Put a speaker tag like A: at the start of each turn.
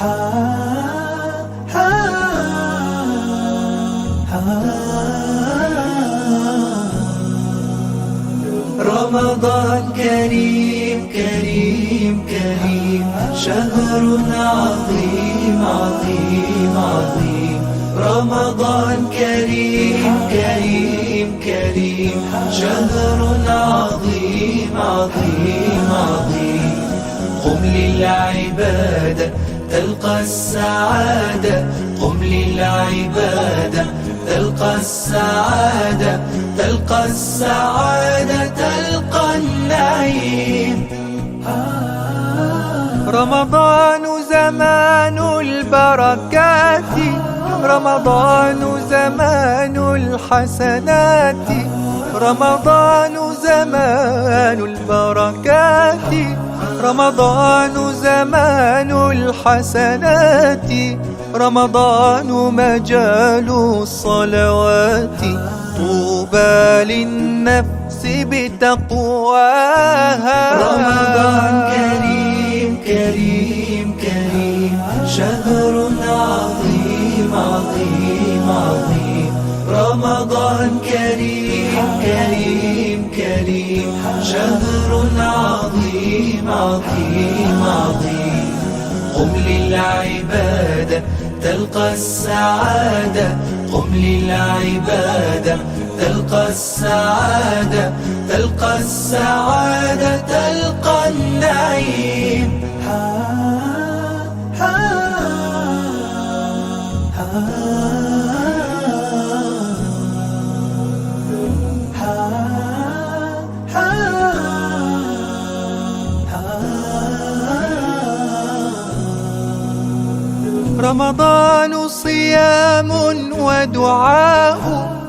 A: رمضان كريم كريم كريم. شهر عظيم عظيم عظيم. رمضان كريم كريم كريم. شهر عظيم عظيم عظيم. قم للعبادة تلقى السعادة قم للعبادة. تلقى السعادة تلقى السعادة تلقى النعيم.
B: رمضان زمان البركات رمضان زمان الحسنات رمضان زمان البركات. رمضان زمان الحسنات رمضان مجال الصلوات. طوبى للنفس بتقواها.
A: رمضان كريم كريم كريم. شهر عظيم عظيم عظيم. رمضان كريم كريم. شهر عظيم عظيم عظيم. قم للعبادة تلقى السعادة. قم للعبادة تلقى السعادة. تلقى السعادة تلقى النعيم.
B: رمضان صيام ودعاء.